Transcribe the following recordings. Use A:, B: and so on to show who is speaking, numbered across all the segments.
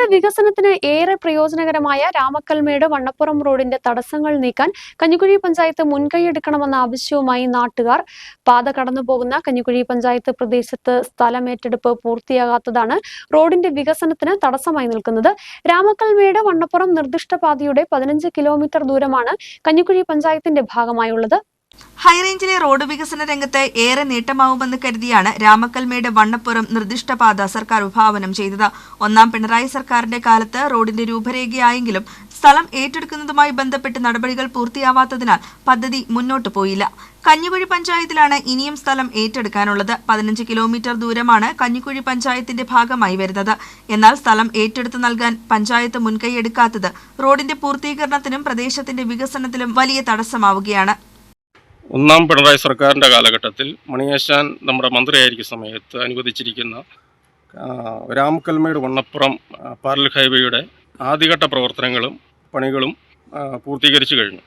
A: ജനങ്ങളുടെ വികസനത്തിന് ഏറെ പ്രയോജനകരമായ രാമക്കൽമേട് വണ്ണപ്പുറം റോഡിന്റെ തടസ്സങ്ങൾ നീക്കാൻ കഞ്ഞിക്കുഴി പഞ്ചായത്ത് മുൻകൈയെടുക്കണമെന്ന ആവശ്യവുമായി നാട്ടുകാർ പാത കടന്നുപോകുന്ന കഞ്ഞിക്കുഴി പഞ്ചായത്ത് പ്രദേശത്ത് സ്ഥലമേറ്റെടുപ്പ് പൂർത്തിയാകാത്തതാണ് റോഡിന്റെ വികസനത്തിന് തടസ്സമായി നിൽക്കുന്നത്. രാമക്കൽമേട് വണ്ണപ്പുറം നിർദ്ദിഷ്ട പാതയുടെ പതിനഞ്ച് കിലോമീറ്റർ ദൂരമാണ് കഞ്ഞിക്കുഴി പഞ്ചായത്തിന്റെ ഭാഗമായുള്ളത്.
B: ഹൈറേഞ്ചിലെ റോഡ് വികസന രംഗത്ത് ഏറെ നേട്ടമാവുമെന്ന് കരുതിയാണ് രാമക്കൽമേട് വണ്ണപ്പുറം നിർദ്ദിഷ്ട പാത സർക്കാർ വിഭാവനം ചെയ്തത്. ഒന്നാം പിണറായി സർക്കാരിന്റെ കാലത്ത് റോഡിന്റെ രൂപരേഖയായെങ്കിലും സ്ഥലം ഏറ്റെടുക്കുന്നതുമായി ബന്ധപ്പെട്ട് നടപടികൾ പൂർത്തിയാവാത്തതിനാൽ പദ്ധതി മുന്നോട്ടു പോയില്ല. കഞ്ഞിക്കുഴി പഞ്ചായത്തിലാണ് ഇനിയും സ്ഥലം ഏറ്റെടുക്കാനുള്ളത്. പതിനഞ്ച് കിലോമീറ്റർ ദൂരമാണ് കഞ്ഞിക്കുഴി പഞ്ചായത്തിന്റെ ഭാഗമായി വരുന്നത്. എന്നാൽ സ്ഥലം ഏറ്റെടുത്ത് നൽകാൻ പഞ്ചായത്ത് മുൻകൈയെടുക്കാത്തത് റോഡിന്റെ പൂർത്തീകരണത്തിനും പ്രദേശത്തിന്റെ വികസനത്തിലും വലിയ തടസ്സമാവുകയാണ്.
C: ഒന്നാം പിണറായി സർക്കാരിന്റെ കാലഘട്ടത്തിൽ മണിയേശാൻ നമ്മുടെ മന്ത്രിയായിരിക്കും സമയത്ത് അനുവദിച്ചിരിക്കുന്ന രാമക്കൽമയുടെ വണ്ണപ്പുറം പാരൽ ഹൈവേയുടെ ആദ്യഘട്ട പ്രവർത്തനങ്ങളും പണികളും പൂർത്തീകരിച്ചു കഴിഞ്ഞു.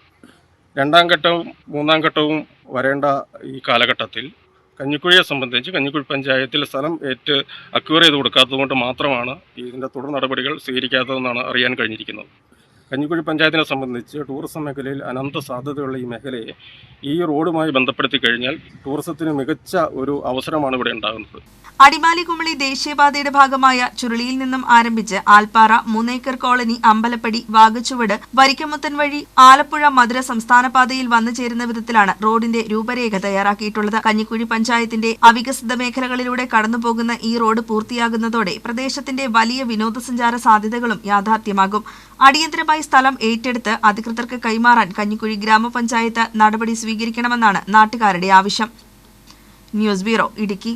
C: രണ്ടാം ഘട്ടവും മൂന്നാം ഘട്ടവും വരേണ്ട ഈ കാലഘട്ടത്തിൽ കഞ്ഞിക്കുഴിയെ സംബന്ധിച്ച് കഞ്ഞിക്കുഴി പഞ്ചായത്തിൽ സ്ഥലം ഏറ്റ് അക്യൂർ ചെയ്ത് കൊടുക്കാത്തതുകൊണ്ട് മാത്രമാണ് ഇതിന്റെ തുടർ നടപടികൾ സ്വീകരിക്കാത്തതെന്നാണ് അറിയാൻ കഴിഞ്ഞിരിക്കുന്നത്. കഞ്ഞിക്കുഴി പഞ്ചായത്തിനെ സംബന്ധിച്ച് ടൂറിസം മേഖലയിൽ അനന്ത സാധ്യതയുള്ള ഈ മേഖലയെ ഈ റോഡുമായി ബന്ധപ്പെടുത്തി കഴിഞ്ഞാൽ ടൂറിസത്തിന് മികച്ച ഒരു അവസരമാണ് ഇവിടെ ഉണ്ടാകുന്നത്.
B: അടിമാലി കുമളി ദേശീയപാതയുടെ ഭാഗമായ ചുരുളിയിൽ നിന്നും ആരംഭിച്ച് ആൽപ്പാറ മൂന്നേക്കർ കോളനി അമ്പലപ്പടി വാഗച്ചുവട് വരിക്കമുത്തൻ വഴി ആലപ്പുഴ മധുര സംസ്ഥാന പാതയിൽ വന്നു ചേരുന്ന വിധത്തിലാണ് റോഡിന്റെ രൂപരേഖ തയ്യാറാക്കിയിട്ടുള്ളത്. കഞ്ഞിക്കുഴി പഞ്ചായത്തിന്റെ അവികസിത മേഖലകളിലൂടെ കടന്നുപോകുന്ന ഈ റോഡ് പൂർത്തിയാകുന്നതോടെ പ്രദേശത്തിന്റെ വലിയ വിനോദസഞ്ചാര സാധ്യതകളും യാഥാർത്ഥ്യമാകും. അടിയന്തരമായി സ്ഥലം ഏറ്റെടുത്ത് അധികൃതർക്ക് കൈമാറാൻ കഞ്ഞിക്കുഴി ഗ്രാമപഞ്ചായത്ത് നടപടി സ്വീകരിക്കണമെന്നാണ് നാട്ടുകാരുടെ ആവശ്യം. News bureau Idukki.